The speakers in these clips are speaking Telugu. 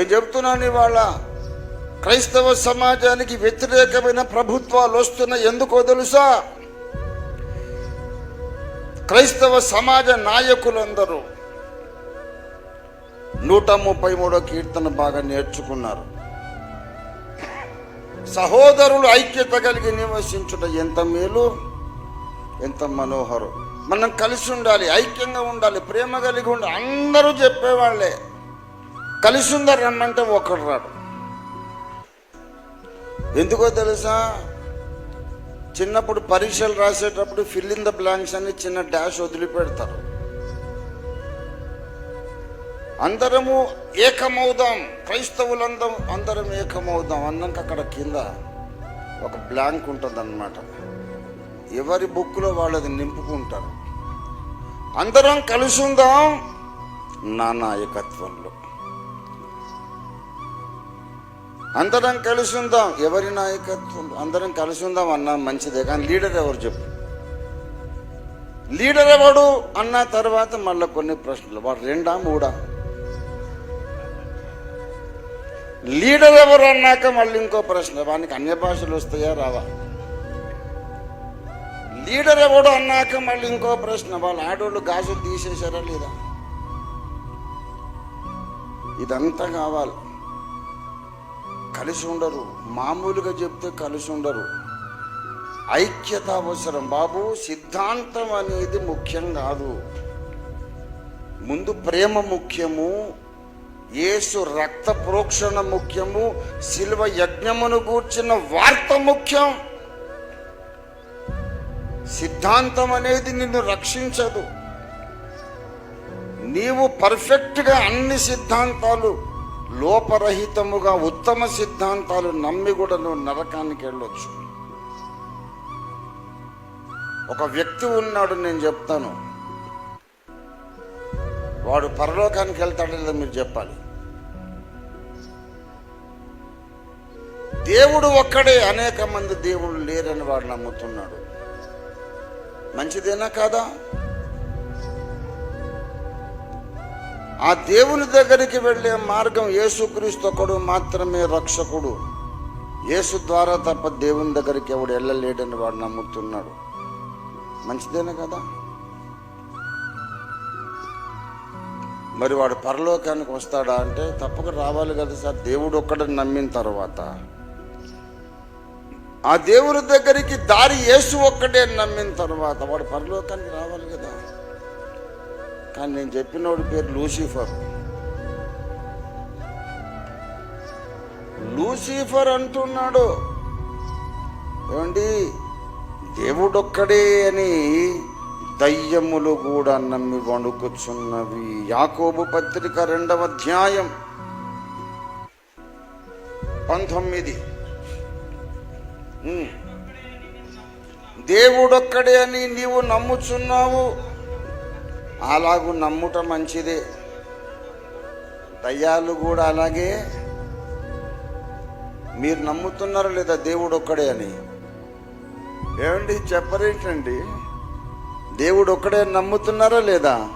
నేను చెప్తున్నాను ఇవాళ క్రైస్తవ సమాజానికి వ్యతిరేకమైన ప్రభుత్వాలు వస్తున్న ఎందుకో తెలుసా? క్రైస్తవ సమాజ నాయకులందరూ నూట ముప్పై మూడో కీర్తన బాగా నేర్చుకున్నారు. సహోదరులు ఐక్యత కలిగి నివసించుట ఎంత మేలు? ఎంత మనోహరం. మనం కలిసి ఉండాలి ఐక్యంగా ఉండాలి ప్రేమ కలిగి ఉండాలి. అందరూ చెప్పేవాళ్ళే కలిసి ఉందరు రమ్మంటే ఒకడు రాడు. ఎందుకో తెలుసా? చిన్నప్పుడు పరీక్షలు రాసేటప్పుడు ఫిల్ ఇన్ ద బ్లాంక్స్ అని చిన్న డాష్ వదిలిపెడతారు. అందరము ఏకమవుదాం. క్రైస్తవులందరం అందరం ఏకమవుదాం అన్నాక అక్కడ కింద ఒక బ్లాంక్ ఉంటుంది ఎవరి బుక్లో వాళ్ళది నింపుకుంటారు. అందరం కలిసి ఉందాం నా నాయకత్వంలో. అందరం కలిసి ఉందాం. ఎవరి నాయకత్వం? అందరం కలిసి ఉందాం అన్నా మంచిదే కానీ లీడర్ ఎవరు చెప్పు? లీడర్ ఎవడు అన్న తర్వాత మళ్ళీ కొన్ని ప్రశ్నలు. వాడు రెండా మూడా? లీడర్ ఎవరు అన్నాక మళ్ళీ ఇంకో ప్రశ్న. వానికి అన్య భాషలు వస్తాయా రావా? లీడర్ ఎవడు అన్నాక మళ్ళీ ఇంకో ప్రశ్న. వాళ్ళ ఆడోళ్ళు గాజులు తీసేశారా లేదా? ఇదంతా కావాలి. కలిసి ఉండరు. మామూలుగా చెప్తే కలిసి ఉండరు. ఐక్యత అవసరం. బాబు సిద్ధాంతం అనేది ముఖ్యం కాదు. ముందు ప్రేమ ముఖ్యము యేసు రక్త ప్రోక్షణ ముఖ్యము శిల్వ యజ్ఞమును గూర్చిన వార్త ముఖ్యం. సిద్ధాంతం అనేది నిన్ను రక్షించదు. నీవు పర్ఫెక్ట్గా అన్ని సిద్ధాంతాలు లోపరహితముగా ఉత్తమ సిద్ధాంతాలు నమ్మి కూడా నువ్వు నరకానికి వెళ్ళొచ్చు. ఒక వ్యక్తి ఉన్నాడు నేను చెప్తాను. వాడు పరలోకానికి వెళ్తాడో లేదో మీరు చెప్పాలి. దేవుడు ఒక్కడే అనేక మంది దేవుళ్ళు లేరని వాడు నమ్ముతున్నాడు. మంచిదేనా కాదా? ఆ దేవుని దగ్గరికి వెళ్ళే మార్గం యేసుక్రీస్తు ఒకడు మాత్రమే రక్షకుడు. యేసు ద్వారా తప్ప దేవుని దగ్గరికి ఎవడు వెళ్ళలేడని వాడు నమ్ముతున్నాడు. మంచిదేనా కదా? మరి వాడు పరలోకానికి వస్తాడా అంటే తప్పక రావాలి కదా సార్. దేవుడు ఒక్కడని నమ్మిన తర్వాత. ఆ దేవుని దగ్గరికి దారి యేసు ఒక్కడే నమ్మిన తర్వాత వాడు పరలోకానికి రావాలి కదా. కానీ నేను చెప్పినోడి పేరు లూసిఫర్. లూసిఫర్ అంటున్నాడు. ఏమండి? దేవుడొక్కడే అని దయ్యములు కూడా నమ్మి వణుకుచున్నవి. యాకోబు పత్రిక రెండవ అధ్యాయం పంతొమ్మిది. దేవుడొక్కడే అని నీవు నమ్ముచున్నావు. అలాగూ నమ్ముట మంచిదే. దయ్యాలు కూడా అలాగే. మీరు నమ్ముతున్నారా లేదా దేవుడు ఒక్కడే అని. ఏమండి చెప్పరేంటండి. దేవుడు ఒక్కడే నమ్ముతున్నారా లేదా?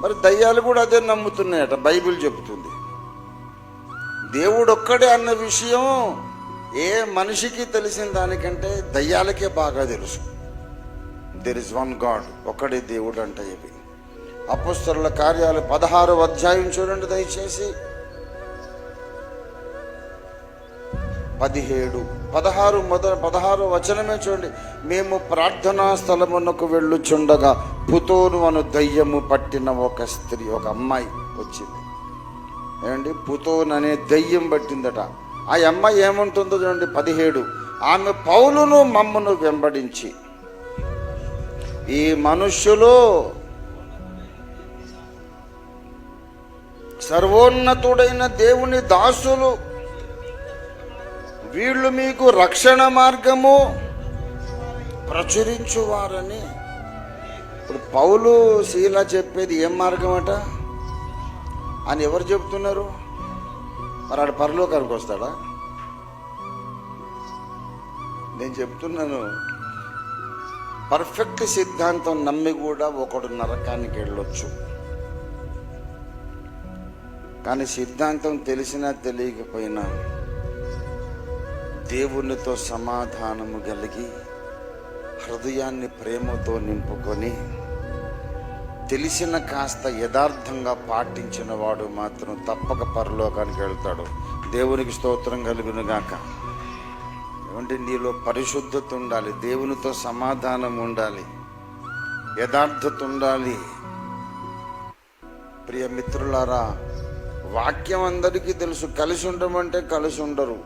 మరి దయ్యాలు కూడా అదే నమ్ముతున్నాయట బైబిల్ చెబుతుంది. దేవుడు ఒక్కడే అన్న విషయం ఏ మనిషికి తెలిసిన దానికంటే దయ్యాలకే బాగా తెలుసు. దెర్ ఇస్ వన్ గాడ్ ఒక్కడే దేవుడు అంటే చెప్పి. అపుస్తరుల కార్యాలు పదహారు అధ్యాయం చూడండి దయచేసి. పదిహేడు పదహారు మొదల పదహారు వచనమే చూడండి. మేము ప్రార్థనా స్థలమునకు వెళ్ళుచుండగా పుతోను అను దయ్యము పట్టిన ఒక స్త్రీ ఒక అమ్మాయి వచ్చింది. ఏమండి? పుతోన్ అనే దయ్యం పట్టిందట. ఆ అమ్మాయి ఏముంటుందో చూడండి పదిహేడు. ఆమె పౌలును మమ్మను వెంబడించి ఈ మనుష్యులు సర్వోన్నతుడైన దేవుని దాసులు వీళ్ళు మీకు రక్షణ మార్గము ప్రచురించువారని. ఇప్పుడు పౌలు శీల చెప్పేది ఏం మార్గం అట అని ఎవరు చెప్తున్నారు మరి ఆడ పరలోకానికి వస్తాడా? నేను చెప్తున్నాను పర్ఫెక్ట్ సిద్ధాంతం నమ్మి కూడా ఒకడు నరకానికి వెళ్ళొచ్చు. కానీ సిద్ధాంతం తెలిసినా తెలియకపోయినా దేవునితో సమాధానము కలిగి హృదయాన్ని ప్రేమతో నింపుకొని తెలిసిన కాస్త యథార్థంగా పాటించిన వాడు మాత్రం తప్పక పరలోకానికి వెళ్తాడు. దేవునికి స్తోత్రం కలుగునుగాక. ఏమంటే నీలో పరిశుద్ధత ఉండాలి దేవునితో సమాధానం ఉండాలి యథార్థత ఉండాలి. ప్రియ మిత్రులారా వాక్యం అందరికీ తెలుసు. కలిసి ఉండమంటే కలిసి ఉండరు.